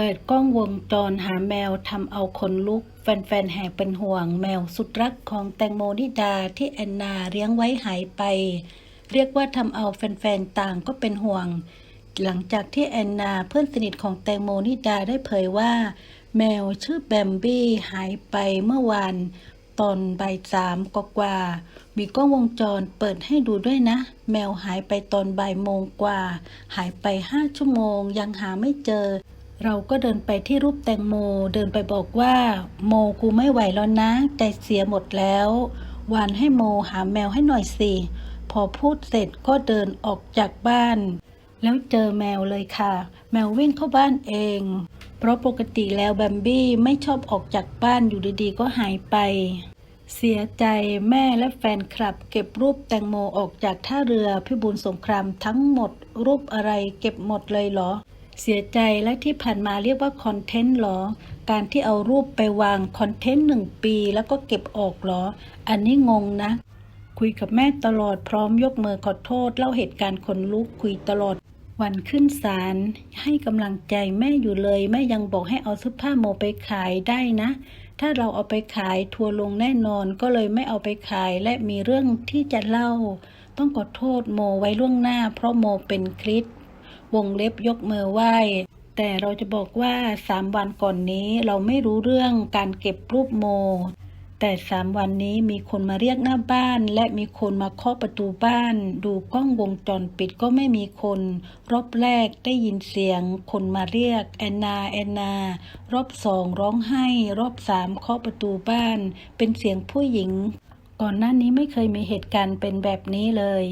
เปิดกล้องวงจรหาแมวทำเอาคนลุก แฟนๆแห่เป็นห่วงแมวสุดรักของแตงโมนิดาที่แอนนาเลี้ยงไว้หายไป เรียกว่าทำเอาแฟนๆต่างก็เป็นห่วง หลังจากที่แอนนาเพื่อนสนิทของแตงโมนิดาได้เผยว่า แมวชื่อแบมบี้หายไปเมื่อวานตอนบ่ายสามกว่า มีกล้องวงจรเปิดให้ดูด้วยนะ แมวหายไปตอนบ่ายโมงกว่า หายไปห้าชั่วโมงยังหาไม่เจอ เราก็เดินไปที่รูปแตงโม เดินไปบอกว่า โมกูไม่ไหวแล้วนะ ใจเสียหมดแล้ววานให้โมหาแมวให้หน่อยสิ พอพูดเสร็จก็เดินออกจากบ้าน แล้วเจอแมวเลยค่ะ แมววิ่งเข้าบ้านเอง เพราะปกติแล้วแบมบี้ไม่ชอบออกจากบ้านอยู่ดีๆ ก็หายไป เสียใจแม่และแฟนคลับ เก็บรูปแตงโมออกจากท่าเรือพิบูลสงครามทั้งหมดรูปอะไรเก็บหมดเลยเหรอ เสียใจและที่ผ่านมาเรียกว่าคอนเทนต์หรอ การที่เอารูปไปวางคอนเทนต์หนึ่งปีแล้วก็เก็บออกหรอ อันนี้งงนะ คุยกับแม่ตลอดพร้อมยกมือขอโทษ เล่าเหตุการณ์คนลุกคุยตลอดวันขึ้นศาลให้กำลังใจแม่อยู่เลย แม่ยังบอกให้เอาเสื้อผ้าโมไปขายได้นะ ถ้าเราเอาไปขายทัวลงแน่นอนก็เลยไม่เอาไปขายและมีเรื่องที่จะเล่า ต้องขอโทษโมไว้ล่วงหน้า เพราะโมเป็นคริสต์ วงเล็บยกมือไหว้ แต่เราจะบอกว่าสามวันก่อนนี้เราไม่รู้เรื่องการเก็บรูปโม แต่สามวันนี้มีคนมาเรียกหน้าบ้าน และมีคนมาเคาะประตูบ้าน ดูกล้องวงจรปิดก็ไม่มีคน รอบแรกได้ยินเสียง คนมาเรียกแอนนาแอนนา รอบสองร้องไห้ รอบสามเคาะประตูบ้าน เป็นเสียงผู้หญิง ก่อนหน้านี้ไม่เคยมีเหตุการณ์เป็นแบบนี้เลย